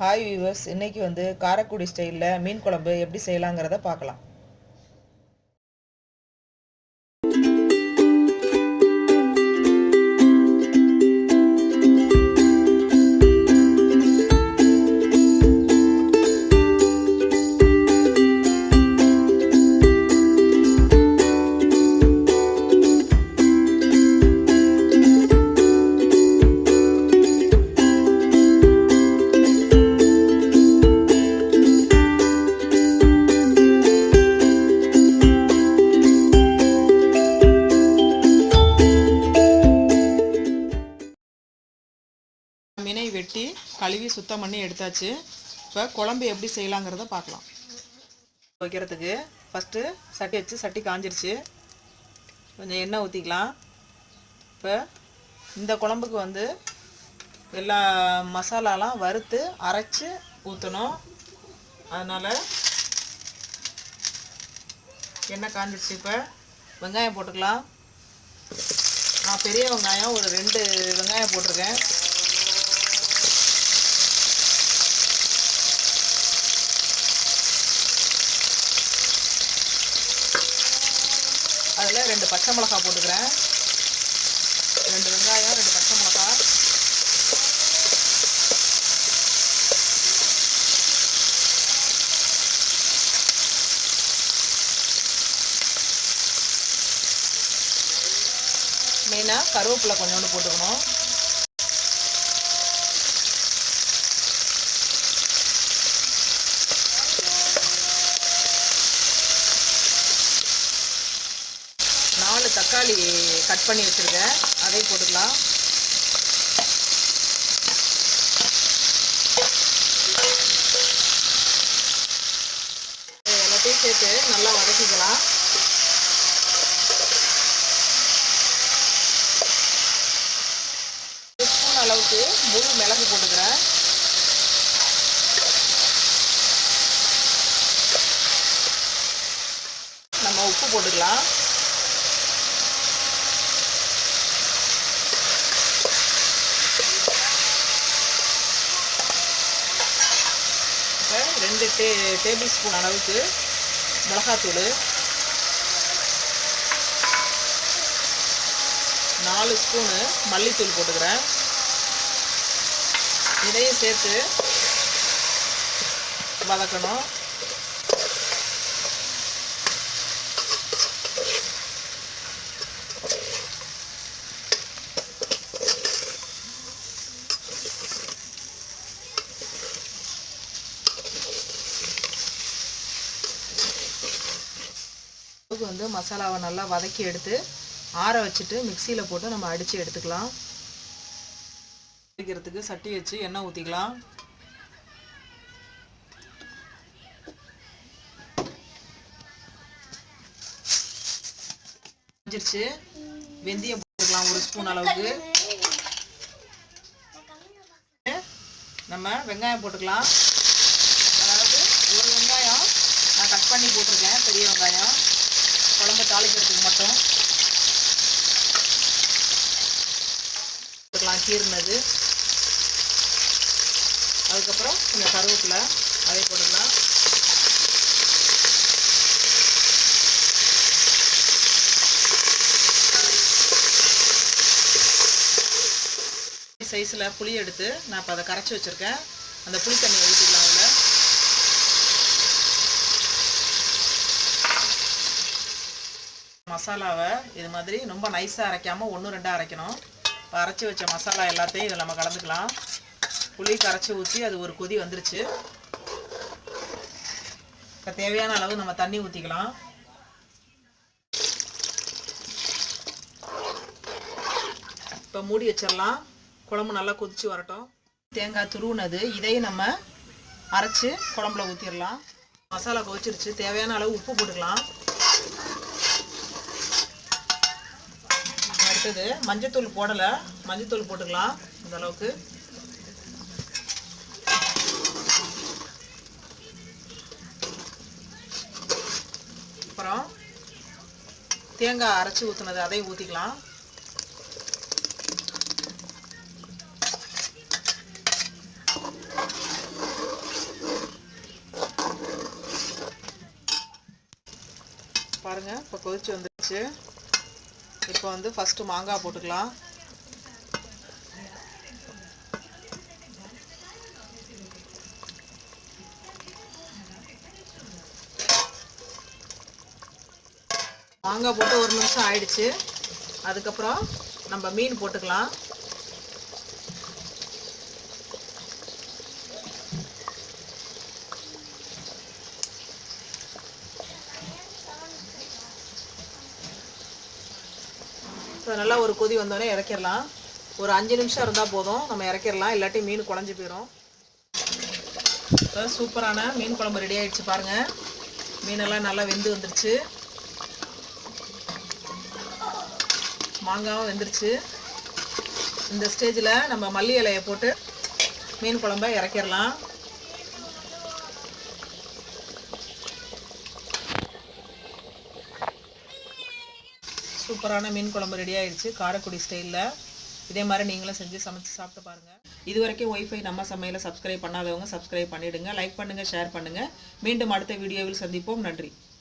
Hi viewers இன்னைக்கு வந்து காரைக்குடி ஸ்டைலில் மீன் குழம்பு எப்படி செய்யலாங்கிறத பார்க்கலாம். வெட்டி கழுவி சுத்தம் பண்ணி எடுத்தாச்சு. இப்போ குழம்பு எப்படி செய்யலாங்கிறத பார்க்கலாம். வைக்கிறதுக்கு ஃபஸ்ட்டு சட்டி வச்சு சட்டி காஞ்சிருச்சு. கொஞ்சம் எண்ணெய் ஊற்றிக்கலாம் இப்போ இந்த குழம்புக்கு வந்து எல்லா மசாலாலாம் வறுத்து அரைச்சி ஊற்றணும் அதனால் எண்ணெய் காஞ்சிருச்சு இப்போ. வெங்காயம் போட்டுக்கலாம். நான் பெரிய வெங்காயம் ஒரு ரெண்டு வெங்காயம் போட்டிருக்கேன் அதில் ரெண்டு பச்சை மிளகா போட்டுக்கிறேன். ரெண்டு வெங்காயம் ரெண்டு பச்சை மிளகா. மெயினாக கருவேப்பிலை கொஞ்சோண்டு போட்டுக்கணும் நாலு தக்காளி கட் பண்ணி வச்சுருக்கேன். அதை போட்டுக்கலாம். எல்லாத்தையும் சேர்த்து நல்லா வதக்கிக்கலாம். ஸ்பூன் அளவுக்கு முழு மிளகு போட்டுக்கிறேன். நம்ம உப்பு போட்டுக்கலாம் இப்போ ரெண்டு டே டேபிள் ஸ்பூன் அளவுக்கு மிளகாத்தூள். நாலு ஸ்பூனு மல்லித்தூள் போட்டுக்கிறேன். இதையும் சேர்த்து வதக்கணும். அளவுக்கு வந்து மசாலாவை நல்லா வதக்கி எடுத்து ஆற வச்சுட்டு மிக்சியில் போட்டு நம்ம அடித்து எடுத்துக்கலாம். அடிக்கிறதுக்கு சட்டி வச்சு எண்ணெய் ஊற்றிக்கலாம் செஞ்சிருச்சு வெந்தயம் போட்டுக்கலாம் ஒரு ஸ்பூன் அளவுக்கு. நம்ம வெங்காயம் போட்டுக்கலாம். அதாவது ஒரு வெங்காயம் நான் கட் பண்ணி போட்டிருக்கேன் பெரிய வெங்காயம். குழம்பு தாளிக்கிறதுக்கு மட்டும். போட்டுக்கலாம் கீர்னது அதுக்கப்புறம் கொஞ்சம் கருவேப்பிலை அதை போட்டுக்கலாம். சைஸில் புளி எடுத்து நான் இப்போ அதை கரைச்சி வச்சுருக்கேன். அந்த புளி தண்ணியை ஊற்றிக்கலாம் மசாலாவை இது மாதிரி ரொம்ப நைஸாக அரைக்காமல் ஒன்று ரெண்டாக அரைக்கணும். இப்போ அரைச்சி வச்ச மசாலா எல்லாத்தையும் இதில் நம்ம கலந்துக்கலாம். புளி கரைச்சி ஊற்றி அது ஒரு கொதி வந்துருச்சு. இப்போ தேவையான அளவு நம்ம தண்ணி ஊற்றிக்கலாம் இப்போ மூடி வச்சிடலாம். குழம்பு நல்லா கொதிச்சு வரட்டும். தேங்காய் துருவுனது இதையும் நம்ம அரைச்சி குழம்புல ஊற்றிடலாம் மசாலா கொதிச்சிருச்சு. தேவையான அளவு உப்பு போட்டுக்கலாம். விட்டது. மஞ்சத்தூள் போடலை. மஞ்சத்தூள் போட்டுக்கலாம் இந்தளவுக்கு அப்புறம் தேங்காய் அரைச்சி ஊற்றினது அதையும் ஊற்றிக்கலாம் பாருங்கள் இப்போ கொதிச்சு வந்துருச்சு. இப்போ வந்து ஃபஸ்ட்டு மாங்காய் போட்டுக்கலாம். மாங்காய் போட்டு ஒரு நிமிஷம் ஆயிடுச்சு. அதுக்கப்புறம் நம்ம மீன் போட்டுக்கலாம். இப்போ நல்லா ஒரு கொதி வந்தோடனே இறக்கிடலாம். ஒரு அஞ்சு நிமிஷம் இருந்தால் போதும். நம்ம இறக்கிடலாம். இல்லாட்டி மீன் குழஞ்சி போயிடும் இப்போ சூப்பரான மீன் குழம்பு ரெடி ஆகிடுச்சு பாருங்கள் மீனெல்லாம் நல்லா வெந்து வந்துருச்சு. மாங்காவும் வெந்துருச்சு. இந்த ஸ்டேஜில் நம்ம மல்லி இலையை போட்டு மீன் குழம்ப இறக்கிடலாம். சூப்பரான மீன் குழம்பு ரெடி ஆயிடுச்சு காரைக்குடி ஸ்டைலில் இதே மாதிரி நீங்களும் செஞ்சு சமைச்சு சாப்பிட்டு பாருங்கள் இது வரைக்கும் ஒய்ஃபை நம்ம சமையலை சப்ஸ்கிரைப் பண்ணாதவங்க சப்ஸ்கிரைப் பண்ணிவிடுங்க லைக் பண்ணுங்கள் ஷேர் பண்ணுங்கள் மீண்டும் அடுத்த வீடியோவில் சந்திப்போம். நன்றி.